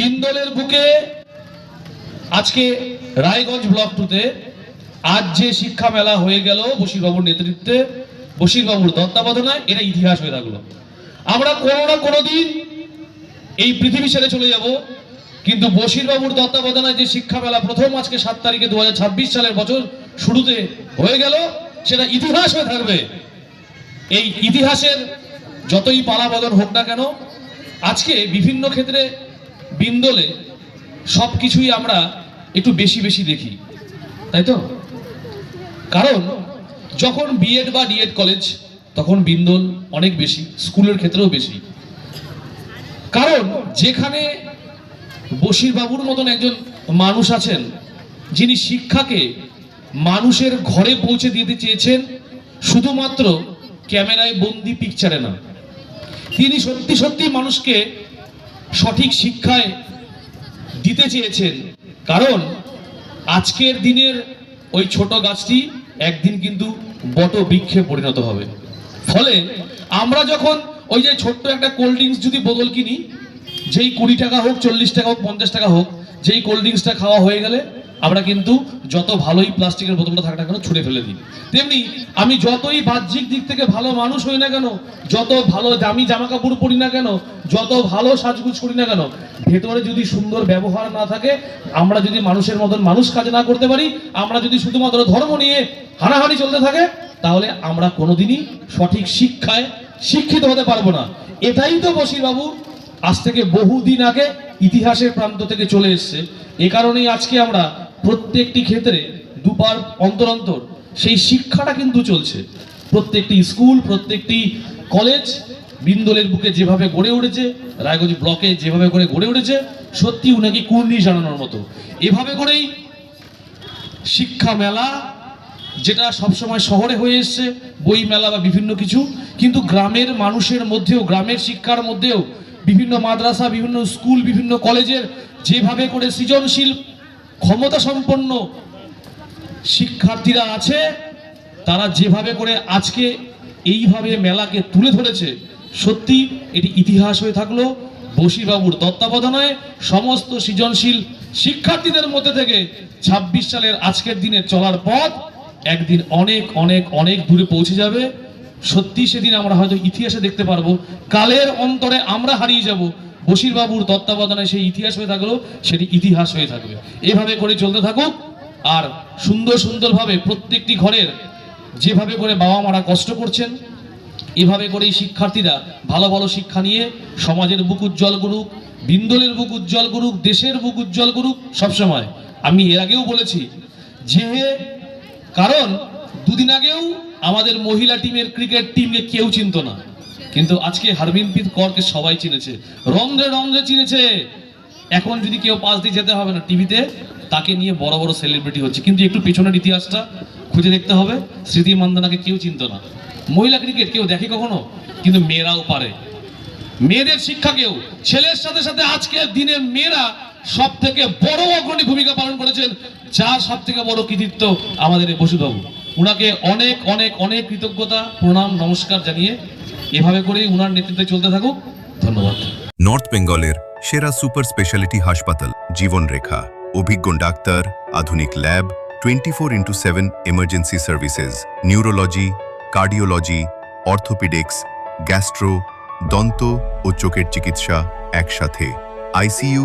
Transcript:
বিন্দলের বুকে আজকে রায়গঞ্জ ব্লক টুতে আজ যে শিক্ষা মেলা হয়ে গেল বশিরবাবুর নেতৃত্বে, বশিরবাবুর তত্ত্বাবধানায়, এটা ইতিহাস হয়ে থাকল। আমরা কোনো না কোনো দিন এই পৃথিবী ছেড়ে চলে যাব, কিন্তু বশিরবাবুর তত্ত্বাবধানায় যে শিক্ষা মেলা প্রথম আজকে সাত তারিখে দু হাজার ছাব্বিশ সালের বছর শুরুতে হয়ে গেল, সেটা ইতিহাস হয়ে থাকবে। এই ইতিহাসের যতই পালাবদল হোক না কেন, আজকে বিভিন্ন ক্ষেত্রে বিন্দলে সব কিছুই আমরা একটু বেশি বেশি দেখি, তাই তো? কারণ যখন বিএড বা ডিএড কলেজ তখন বিন্দল অনেক বেশি, স্কুলের ক্ষেত্রেও বেশি। কারণ যেখানে বশিরবাবুর মতন একজন মানুষ আছেন, যিনি শিক্ষাকে মানুষের ঘরে পৌঁছে দিতে চেয়েছেন, শুধুমাত্র ক্যামেরায় বন্দি পিকচারে না। তিনি সত্যি সত্যি মানুষকে সঠিক শিক্ষায় দিতে চেয়েছেন। কারণ আজকের দিনের ওই ছোট গাছটি একদিন কিন্তু বট বৃক্ষে পরিণত হবে। ফলে আমরা যখন ওই যে ছোট্ট একটা কোল্ড ড্রিঙ্কস যদি বোতল কিনি, যেই কুড়ি টাকা হোক, চল্লিশ টাকা হোক, পঞ্চাশ টাকা হোক, যেই কোল্ড ড্রিঙ্কসটা খাওয়া হয়ে গেলে আমরা কিন্তু যত ভালোই প্লাস্টিকের বোতলটা থাকা না কেন ছুঁড়ে ফেলে দিই। তেমনি আমি যতই বাহ্যিক দিক থেকে ভালো মানুষ হই না কেন, যত ভালো দামি জামা কাপড় পরি না কেন, যত ভালো সাজগুজ করি না কেন, ভেতরে যদি সুন্দর ব্যবহার না থাকে, আমরা যদি মানুষের মতন মানুষ কাজ না করতে পারি, আমরা যদি শুধুমাত্র ধর্ম নিয়ে হানাহানি চলতে থাকে, তাহলে আমরা কোনোদিনই সঠিক শিক্ষায় শিক্ষিত হতে পারব না। এটাই তো বাবু আজ থেকে বহুদিন আগে ইতিহাসের প্রান্ত থেকে চলে এসছে। এ কারণেই আজকে আমরা প্রত্যেকটি ক্ষেত্রে দুবার অন্তর অন্তর সেই শিক্ষাটা কিন্তু চলছে। প্রত্যেকটি স্কুল, প্রত্যেকটি কলেজ বিন্দলের বুকে যেভাবে গড়ে উঠেছে, রায়গঞ্জ ব্লকে যেভাবে করে গড়ে উঠেছে, সত্যি উনাকে কুর্নি জানানোর মতো। এভাবে করেই শিক্ষা মেলা, যেটা সবসময় শহরে হয়ে এসছে, বই মেলা বা বিভিন্ন কিছু, কিন্তু গ্রামের মানুষের মধ্যেও, গ্রামের শিক্ষার মধ্যেও, বিভিন্ন মাদ্রাসা, বিভিন্ন স্কুল, বিভিন্ন কলেজের যেভাবে করে সৃজনশীল ক্ষমতা সম্পন্ন শিক্ষার্থীরা আছে, তারা যেভাবে করে আজকে এইভাবে মেলাকে তুলে ধরেছে, সত্যি এটি ইতিহাস হয়ে থাকল। বশিরবাবুর তত্ত্বাবধানায় সমস্ত সৃজনশীল শিক্ষার্থীদের মধ্যে থেকে ২৬ সালের আজকের দিনে চলার পথ একদিন অনেক অনেক অনেক দূরে পৌঁছে যাবে। সত্যি সেদিন আমরা হয়তো ইতিহাসে দেখতে পারব, কালের অন্তরে আমরা হারিয়ে যাব বশিরবাবুর তত্ত্বাবধানে সেই ইতিহাস হয়ে থাকল, সেটি ইতিহাস হয়ে থাকবে। এভাবে করে চলতে থাকুক, আর সুন্দর সুন্দরভাবে প্রত্যেকটি ঘরের যেভাবে করে বাবা মারা কষ্ট করছেন, এভাবে করেই শিক্ষার্থীরা ভালো ভালো শিক্ষা নিয়ে সমাজের বুক উজ্জ্বল করুক, বিন্দলের বুক উজ্জ্বল করুক, দেশের বুক উজ্জ্বল করুক, সবসময়। আমি এর আগেও বলেছি যে, কারণ দুদিন আগেও আমাদের মহিলা টিমের ক্রিকেট টিমকে কেউ চিনত না। কিন্তু আজকে হারমিনপ্রীত করকে সবাই চিনেছে। রন্ধ্রে রন্ধ্রে চিনেছে। এখন যদি কেউ পাশ দিয়ে যেতে হবে না টিভিতে, তাকে নিয়ে বড় বড় সেলিব্রিটি হচ্ছে। কিন্তু একটু পিছনের ইতিহাসটা খুঁজে দেখতে হবে। স্মৃতি মান্দানাকে কেউ চিনত না। মহিলা ক্রিকেট কেউ দেখে কখনো? কিন্তু মেয়েরাও পারে। মেয়েদের শিক্ষাকেও ছেলের সাথে সাথে আজকের দিনে মেয়েরা সব থেকে বড় অগ্রণী ভূমিকা পালন করেছেন। যার সব থেকে বড় কৃতিত্ব আমাদের বসুবাবু। উনাকে অনেক অনেক অনেক কৃতজ্ঞতা, প্রণাম, নমস্কার জানিয়ে এভাবে করেই উনার নেতৃত্বে চলতে থাকুক। ধন্যবাদ। নর্থ বেঙ্গলের সেরা সুপার স্পেশালিটি হাসপাতাল, জীবনরেখা, অভিজ্ঞ ডাক্তার, আধুনিক lab, twenty four into seven emergency services neurology cardiology orthopaedics gastro দন্ত ও চোখের চিকিৎসা একসাথে আইসিইউ